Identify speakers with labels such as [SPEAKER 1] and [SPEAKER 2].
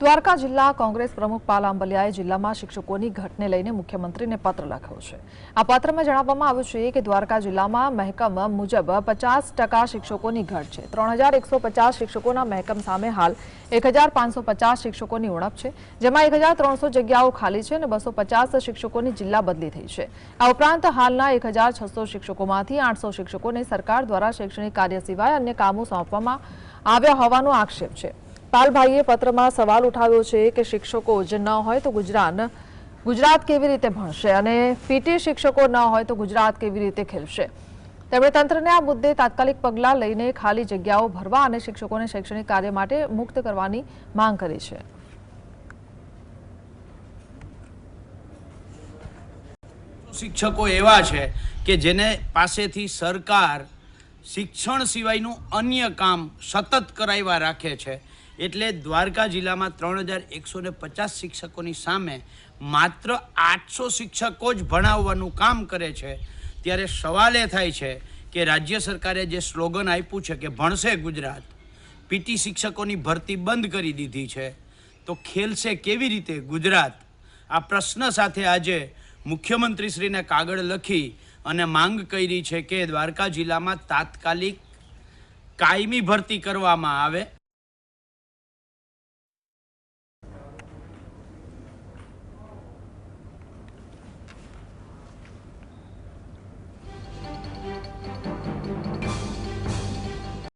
[SPEAKER 1] દ્વારકા જિલ્લા કોંગ્રેસ પ્રમુખ પાલ આંબલિયાએ જિલ્લામાં શિક્ષકોની ઘટને લઈને મુખ્યમંત્રીને પત્ર લખ્યો છે. આ પત્રમાં જણાવવામાં આવ્યું છે કે દ્વારકા જિલ્લામાં મહેકમ મુજબ પચાસ ટકા શિક્ષકોની ઘટ છે. ત્રણ શિક્ષકોના મહેકમ સામે હાલ એક શિક્ષકોની ઉણપ છે, જેમાં એક જગ્યાઓ ખાલી છે અને બસો શિક્ષકોની જિલ્લા બદલી થઈ છે. આ ઉપરાંત હાલના એક શિક્ષકોમાંથી આઠસો શિક્ષકોને સરકાર દ્વારા શૈક્ષણિક કાર્ય સિવાય અન્ય કામો સોંપવામાં આવ્યા હોવાનો આક્ષેપ છે. પાલભાઈએ પત્રમાં સવાલ ઉઠાવ્યો છે કે શિક્ષકો જ ન હોય તો ગુજરાત ગુજરાત કેવી રીતે ભણશે અને પીટી શિક્ષકો ન હોય તો ગુજરાત કેવી રીતે ખેલશે? તેમણે તંત્રને આ મુદ્દે તાત્કાલિક પગલાં લઈને ખાલી જગ્યાઓ ભરવા અને શિક્ષકોને શૈક્ષણિક કાર્ય માટે મુક્ત કરવાની માંગ કરી છે.
[SPEAKER 2] શિક્ષકો એવા છે કે જેને પાસેથી સરકાર શિક્ષણ સિવાયનું અન્ય કામ સતત કરાવ્યા રાખે છે. એટલે દ્વારકા જિલ્લામાં ત્રણ હજાર એકસો ને પચાસ શિક્ષકોની સામે માત્ર આઠસો શિક્ષકો જ ભણાવવાનું કામ કરે છે. ત્યારે સવાલ એ થાય છે કે રાજ્ય સરકારે જે સ્લોગન આપ્યું છે કે ભણશે ગુજરાત, પીટી શિક્ષકોની ભરતી બંધ કરી દીધી છે. તો ખેલશે કેવી રીતે ગુજરાત? આ પ્રશ્ન સાથે આજે મુખ્યમંત્રીશ્રીને કાગળ લખી અને માંગ કરી છે કે દ્વારકા જિલ્લામાં તાત્કાલિક કાયમી ભરતી કરવામાં આવે.